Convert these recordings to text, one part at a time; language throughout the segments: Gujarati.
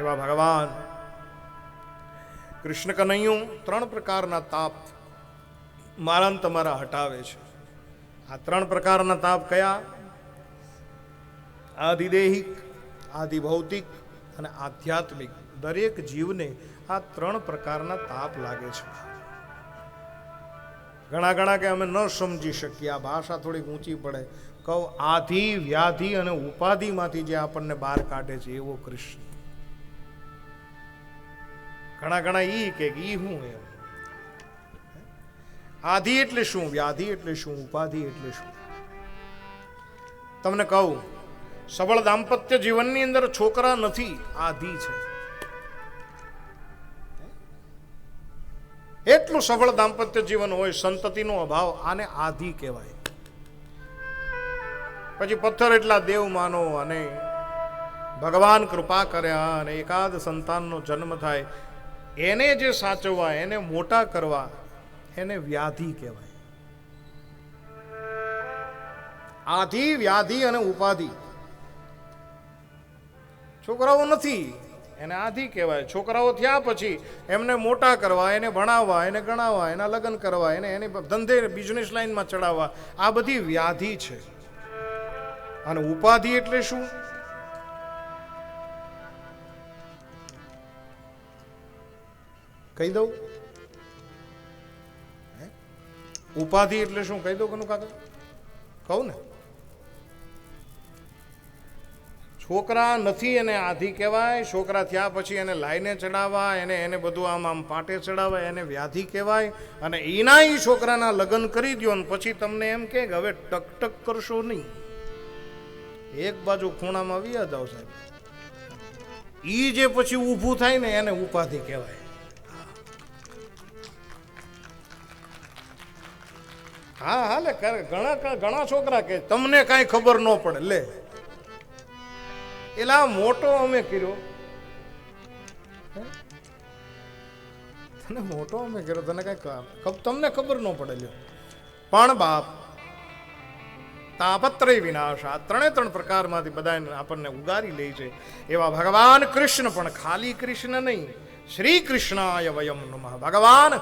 એવા ભગવાન. કૃષ્ણ કનૈયું ત્રણ પ્રકારના તાપ મારા તમારા હટાવે છે. આ ત્રણ પ્રકારના તાપ કયા? આદિદેહિક, આદિભૌતિક અને આધ્યાત્મિક. દરેક જીવને આ ત્રણ પ્રકારના તાપ લાગે છે. ઘણા ઘણા કે અમે ન સમજી શકીએ. આ ભાષા થોડીક ઊંચી પડે. કહું, આધિ, વ્યાધિ અને ઉપાધિમાંથી જે આપણને બહાર કાઢે છે, એવો કૃષ્ણ. ઘણા ઘણા ઈ કે ઈ હું એમ. આધિ એટલે શું, વ્યાધિ એટલે શું, ઉપાધિ એટલે શું? તમને કહું, સબળ દાંપત્ય જીવનની અંદર છોકરા નથી, આધિ છે. એટલું સફળ દાંપત્ય જીવન હોય, સંતતિનો અભાવ આને આધિ કહેવાય. પછી પથ્થર એટલા દેવ માનો અને ભગવાન કૃપા કર્યા અને એકાદ સંતાનનો જન્મ થાય એને જે સાચવવા, એને મોટા કરવા, એને વ્યાધિ કહેવાય. આધિ, વ્યાધિ અને ઉપાધિ. છોકરાઓ નથી, એને આધિ કહેવાય. છોકરાઓ થયા પછી એમને મોટા કરવા, એને ભણાવવા, એને ગણાવવા, એના લગ્ન કરવા, એને એને ધંધે બિઝનેસ લાઈનમાં ચડાવવા, આ બધી વ્યાધિ છે. અને ઉપાધિ એટલે શું? કહી દઉં? ઉપાધિ એટલે શું? કહી દઉં કનું કાકા કહું ને. છોકરા નથી એને આધી કહેવાય, છોકરા થયા પછી એને લાઈને ચડાવવા એને એને બધું આમ આમ પાટે ચડાવવા એને વ્યાધિ કહેવાય, અને એના એ છોકરાના લગ્ન કરી દો ને પછી તમને એમ કે હવે ટક ટક કરશો નહીં. એક બાજુ ખૂણામાં વ્યા જાવ સાહેબ ઈ જે પછી ઊભું થાય ને એને ઉપાધિ કહેવાય. હા હા લે. ઘણા ઘણા છોકરા કે, તમને કાંઈ ખબર ન પડે. લે. એટલે મોટો અમે કર્યો? તને મોટો અમે કર્યો, તને કઈ તમને ખબર ન પડે, લ્યો. પણ બાપ, તાપત્રય વિનાશ, આ ત્રણે ત્રણ પ્રકારમાંથી બધા આપણને ઉગારી લે છે. એવા ભગવાન કૃષ્ણ, પણ ખાલી કૃષ્ણ નહીં. શ્રી કૃષ્ણાય વયમ નમઃ. ભગવાન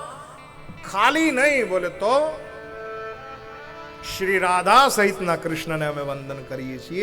ખાલી નહીં બોલે તો શ્રી રાધા સહિતના કૃષ્ણને અમે વંદન કરીએ છીએ.